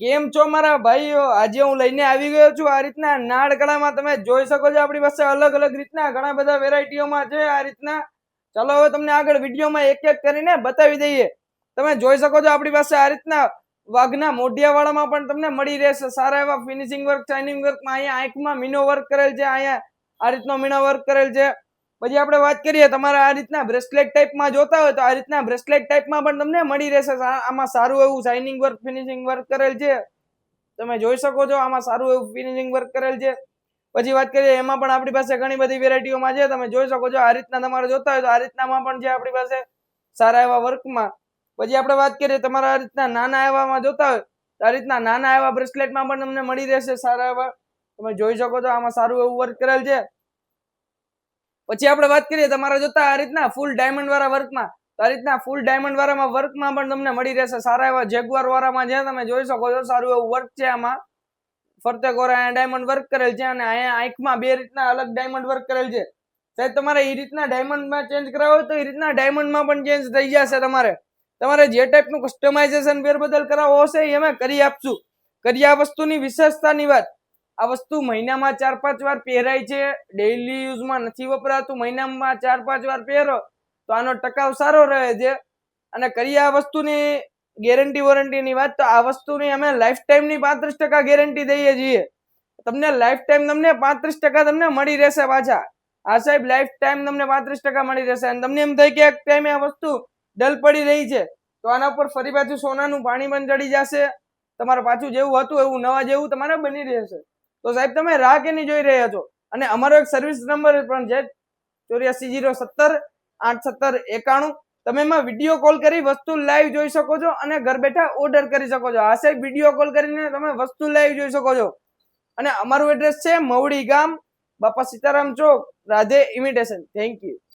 કેમ છો મારા ભાઈઓ? આજે હું લઈને આવી ગયો છું. આ રીતના નાળગળામાં તમે જોઈ શકો છો, આપણી પાસે અલગ અલગ રીતના ઘણા બધા વેરાયટીઓમાં છે આ રીતના. ચાલો હવે તમને આગળ વિડીયોમાં એક એક કરીને બતાવી દઈએ. તમે જોઈ શકો છો, આપણી પાસે આ રીતના વાઘના મોઢિયાવાળામાં પણ તમને મળી રહેશે. સારા એવા ફિનિશિંગ વર્ક શાઇનિંગ વર્કમાં અહીંયા આંખમાં મીનો વર્ક કરેલ છે, અહીંયા આ રીતનો મીનો વર્ક કરેલ છે. પછી આપણે વાત કરીએ, તમારે આ રીતના બ્રેસલેટ ટાઈપમાં જોતા હોય તો આ રીતના બ્રેસલેટ ટાઈપમાં પણ તમને મળી રહેશે. આમાં સારું એવું શાઇનિંગ વર્ક ફિનિશિંગ વર્ક કરેલ છે. તમે જોઈ શકો છો, આમાં સારું એવું ફિનિશિંગ વર્ક કરેલ છે. પછી વાત કરીએ, એમાં પણ આપણી પાસે ઘણી બધી વેરાયટીઓમાં છે. તમે જોઈ શકો છો, આ રીતના તમારે જોતા હોય તો આ રીતનામાં પણ છે આપણી પાસે સારા એવા વર્કમાં પછી આપણે વાત કરીએ, તમારા આ રીતના નાના એવામાં જોતા હોય તો આ રીતના નાના એવા બ્રેસલેટમાં પણ તમને મળી રહેશે સારા એવા. તમે જોઈ શકો છો, આમાં સારું એવું વર્ક કરેલ છે. પછી આપણે વાત કરીએ તમારા જોતા આ રીતના ફૂલ ડાયમંડ વાળા વર્કમાં. આ રીતના ફૂલ ડાયમંડ વાળામાં વર્કમાં પણ તમને મળી રહેશે સારા એવા જેગવાર વાળામાં છે તમે જોઈ શકો છો સારું એવું વર્ક છે આમાં. ફરતે કોરા ડાયમંડ વર્ક કરેલ છે અને અહીંયા આંખમાં બે રીતના અલગ ડાયમંડ વર્ક કરેલ છે. સાહેબ, તમારે એ રીતના ડાયમંડમાં ચેન્જ કરાવો તો એ રીતના ડાયમંડમાં પણ ચેન્જ થઈ જશે તમારે. તમારે જે ટાઈપનું કસ્ટમાઇઝેશન ફેરબદલ કરાવવો હશે એ અમે કરી આપશું. કરી આ વસ્તુની વિશેષતાની વાત. આ વસ્તુ મહિનામાં ચાર પાંચ વાર પહેરાય છે. ડેઈલી યુઝમાં નથી વપરાતું. મહિનામાં ચાર પાંચ વાર પહેરો તો આનો ટકાવ સારો રહે છે. અને કરી આ વસ્તુની ગેરંટી વોરંટીની વાત તો આ વસ્તુની અમે લાઈફ ટાઈમની પાંત્રીસ ટકા ગેરંટી દઈએ છીએ. તમને લાઈફ ટાઈમ તમને પાંત્રીસ ટકા તમને મળી રહેશે પાછા. આ સાહેબ લાઈફ ટાઈમ તમને પાંત્રીસ ટકા મળી રહેશે. અને તમને એમ થાય કે એક ટાઈમે આ વસ્તુ ડલ પડી રહી છે, તો આના ઉપર ફરી પાછું સોનાનું પાણી પણ ચડી જશે. તમારે પાછું જેવું હતું એવું નવા જેવું તમારે બની રહેશે. તો સાહેબ, તમે રાહ કેની જોઈ રહ્યા છો? અને અમારો એક સર્વિસ નંબર પણ છે, ચોર્યાસી જીરો સત્તર આઠ સત્તર એકાણું. તમે એમાં વીડિયો કોલ કરી વસ્તુ લાઈવ જોઈ શકો છો અને ઘર બેઠા ઓર્ડર કરી શકો છો. આ સાહેબ વીડિયો કોલ કરીને તમે વસ્તુ લાઈવ જોઈ શકો છો. અને અમારું એડ્રેસ છે મવડી ગામ, બાપા સીતારામ ચોક, રાધે ઇમિટેશન થેન્ક યુ